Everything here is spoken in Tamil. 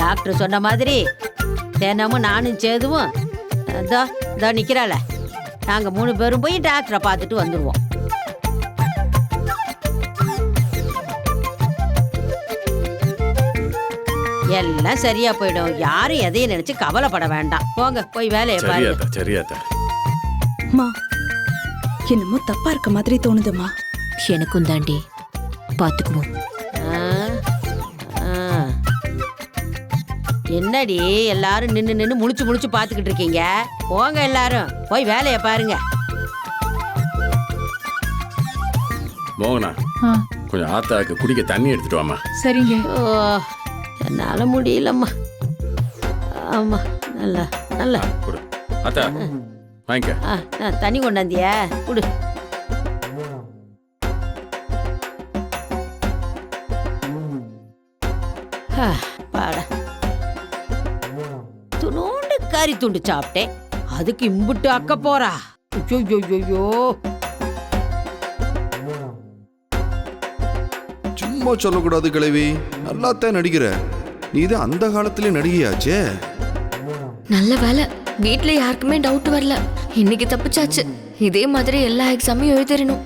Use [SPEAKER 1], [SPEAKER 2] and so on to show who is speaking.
[SPEAKER 1] டாக்டர் சொன்ன மாதிரி தினமும் நானும் சேதுவும் இதோ இதோ நிக்கிறாள. நாங்க மூணு பேரும் போய் டாக்டரை பார்த்துட்டு வந்துருவோம். எல்லாம் சரியா போயிடும். யாரும் எதையும் நினைச்சு கவலைப்பட வேண்டாம். போங்க போய் வேலையை பாருங்க.
[SPEAKER 2] சரியாத்தா.
[SPEAKER 3] அம்மா என்னமோ தப்பா இருக்க மாதிரி தோணுதும்மா
[SPEAKER 4] எனக்கும் தாண்டி பாத்துக்குவோம்
[SPEAKER 1] ஆ. என்னடி எல்லாரும் நின்னு நின்னு முழிச்சு முழிச்சு பாத்துக்கிட்டு இருக்கீங்க? போங்க எல்லாரும். போய் வேலையை பாருங்க.
[SPEAKER 2] மோகனா கொஞ்சம் ஆத்தாக்கு குடிக்க தண்ணி எடுத்துட்டு வாமா
[SPEAKER 5] சரிங்க.
[SPEAKER 1] ஓ என்னால முடியலம்மா. ஆமா நல்லா நல்லா.
[SPEAKER 2] கொடு. அத்தா வாங்கிக்க.
[SPEAKER 1] ஆ, ஆ, தண்ணி கொண்டாந்தியா குடு. பாடா. துணோண்டு கறி துண்டு சாப்பிட்டேன். அதுக்கு இம்புட்டு அக்க போறா. ஐயோ
[SPEAKER 6] சும்மா சொல்லக்கூடாது கிழவி. நல்லாத்தான் நடிக்கிற. நீ தான் அந்த காலத்திலே நடிகையாச்சே.
[SPEAKER 4] நல்ல வேலை. வீட்ல யாருக்குமே டவுட் வரல. இன்னைக்கு தப்பிச்சாச்சு. இதே மாதிரி எல்லா எக்ஸாமையும் எழுதிடணும்.